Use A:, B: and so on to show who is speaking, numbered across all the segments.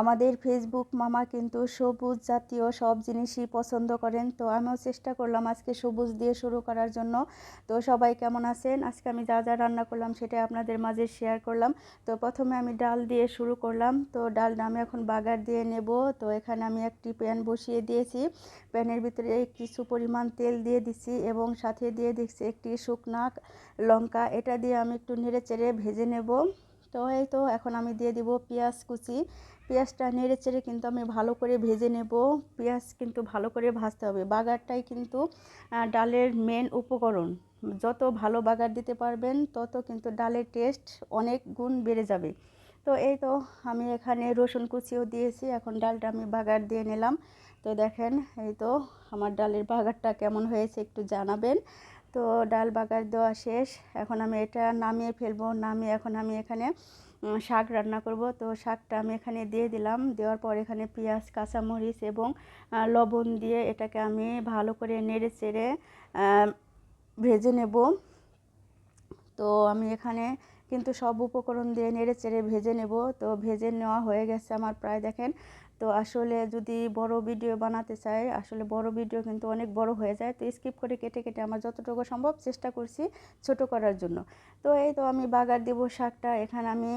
A: আমাদের ফেসবুক মামা কিন্তু সবুজ জাতীয় সব জিনিসই পছন্দ করেন। তো আমিও চেষ্টা করলাম আজকে সবুজ দিয়ে শুরু করার জন্য। তো সবাই কেমন আছেন? আজকে আমি যা যা রান্না করলাম সেটা আপনাদের মাঝে শেয়ার করলাম। তো প্রথমে আমি ডাল দিয়ে শুরু করলাম। তো ডালটা আমি এখন বাগার দিয়ে নেব। তো এখানে আমি একটি প্যান বসিয়ে দিয়েছি। প্যানের ভিতরে কিছু পরিমাণ তেল দিয়ে দিচ্ছি এবং সাথে দিয়ে দিচ্ছি একটি শুকনা লঙ্কা। এটা দিয়ে আমি একটু নেড়ে চেড়ে ভেজে নেব। তো এই তো এখন আমি দিয়ে দিব পেঁয়াজ কুচি। পেঁয়াজটা নেড়ে চেড়ে কিন্তু আমি ভালো করে ভেজে নেব। পেঁয়াজ কিন্তু ভালো করে ভাজতে হবে। বাগারটাই কিন্তু ডালের মেন উপকরণ। যত ভালো বাগার দিতে পারবেন, তত কিন্তু ডালের টেস্ট অনেক গুণ বেড়ে যাবে। তো এই তো আমি এখানে রসুন কুচিও দিয়েছি। এখন ডালটা আমি বাগার দিয়ে নিলাম। তো দেখেন, এই তো আমার ডালের বাগারটা কেমন হয়েছে একটু জানাবেন। তো ডাল বাগার দেওয়া শেষ। এখন আমি এটা নামিয়ে ফেলব। নামিয়ে এখন আমি এখানে শাক রান্না করব। তো শাকটা আমি এখানে দিয়ে দিলাম। দেওয়ার পর এখানে পেঁয়াজ, কাঁচামরিচ এবং লবণ দিয়ে এটাকে আমি ভালো করে নেড়ে চেড়ে ভেজে নেব। তো আমি এখানে কিন্তু সব উপকরণ দিয়ে নেড়ে চেড়ে ভেজে নেব। তো ভেজে নেওয়া হয়ে গেছে আমার প্রায়, দেখেন। তো আসলে যদি বড় ভিডিও বানাতে চাই, আসলে বড় ভিডিও কিন্তু অনেক বড় হয়ে যায়। তো স্কিপ করে কেটে কেটে আমার যতটুকু সম্ভব চেষ্টা করছি ছোট করার জন্য। তো এই তো আমি বাগার দেব শাকটা। এখানে আমি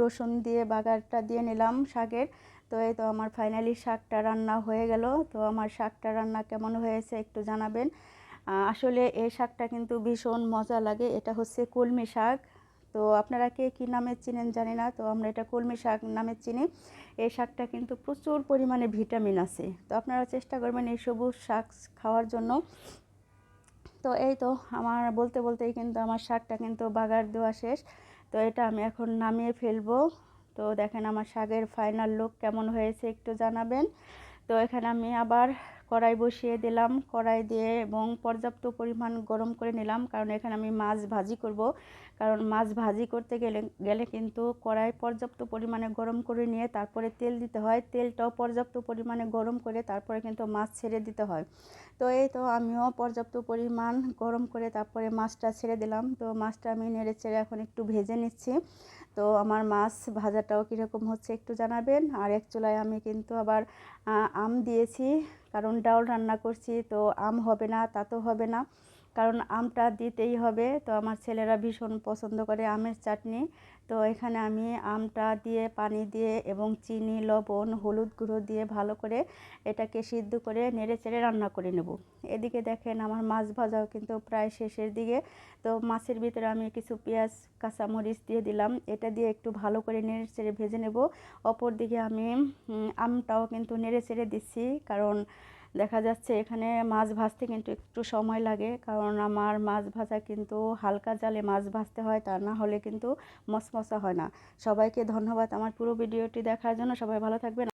A: রসুন দিয়ে বাগারটা দিয়ে নিলাম শাকের। তো এই তো আমার ফাইনালি শাকটা রান্না হয়ে গেল। তো আমার শাকটা রান্না কেমন হয়েছে একটু জানাবেন। আসলে এই শাকটা কিন্তু ভীষণ মজা লাগে। এটা হচ্ছে কলমি শাক। তো আপনারা কে কী নামে চিনেন জানি না, তো আমরা এটা কলমি শাক নামে চিনি। এই শাকটা কিন্তু প্রচুর পরিমাণে ভিটামিন আছে। তো আপনারা চেষ্টা করবেন এই সবুজ শাক খাওয়ার জন্য। তো এই তো আমার বলতে বলতেই কিন্তু আমার শাকটা কিন্তু বাগার দেওয়া শেষ। তো এটা আমি এখন নামিয়ে ফেলব। তো দেখেন আমার শাকের ফাইনাল লুক কেমন হয়েছে একটু জানাবেন। তো এখানে আমি আবার কড়াই বসিয়ে দিলাম। কড়াই দিয়ে এবং পর্যাপ্ত পরিমাণ গরম করে নিলাম। কারণ এখানে আমি মাছ ভাজি করব। কারণ মাছ ভাজি করতে গেলে গেলে কিন্তু কড়াই পর্যাপ্ত পরিমাণে গরম করে নিয়ে তারপরে তেল দিতে হয়। তেলটাও পর্যাপ্ত পরিমাণে গরম করে তারপরে কিন্তু মাছ ছেড়ে দিতে হয়। তো এই তো আমিও পর্যাপ্ত পরিমাণ গরম করে তারপরে মাছটা ছেড়ে দিলাম। তো মাছটা আমি নেড়ে ছেড়ে এখন একটু ভেজে নিচ্ছি। তো আমার মাছ ভাজাটাও কীরকম হচ্ছে একটু জানাবেন। আর এক চুলায় আমি কিন্তু আবার আম দিয়েছি। কারণ ডাল রান্না করছি, তো আম হবে না, তা তো হবে না। কারণ আমটা দিতেই হবে। তো আমার ছেলেরা ভীষণ পছন্দ করে আমের চাটনি। তো এখানে আমি আমটা দিয়ে, পানি দিয়ে এবং চিনি, লবণ, হলুদ গুঁড়ো দিয়ে ভালো করে এটাকে সিদ্ধ করে নেড়ে চেড়ে রান্না করে নেব। এদিকে দেখেন আমার মাছ ভাজাও কিন্তু প্রায় শেষের দিকে। তো মাছের ভিতরে আমি কিছু পেঁয়াজ, কাঁচামরিচ দিয়ে দিলাম। এটা দিয়ে একটু ভালো করে নেড়ে চেড়ে ভেজে নেব। অপর দিকে আমি আমটাও কিন্তু নেড়ে চেড়ে দিচ্ছি। কারণ দেখা যাচ্ছে এখানে মাছ ভাজতে কিন্তু একটু সময় লাগে, কারণ আমার মাছ ভাজা কিন্তু হালকা জালে মাছ ভাজতে হয়, তা না হলে কিন্তু মশমশা হয় না। সবাইকে ধন্যবাদ আমার পুরো ভিডিওটি দেখার জন্য, সবাই ভালো থাকবেন।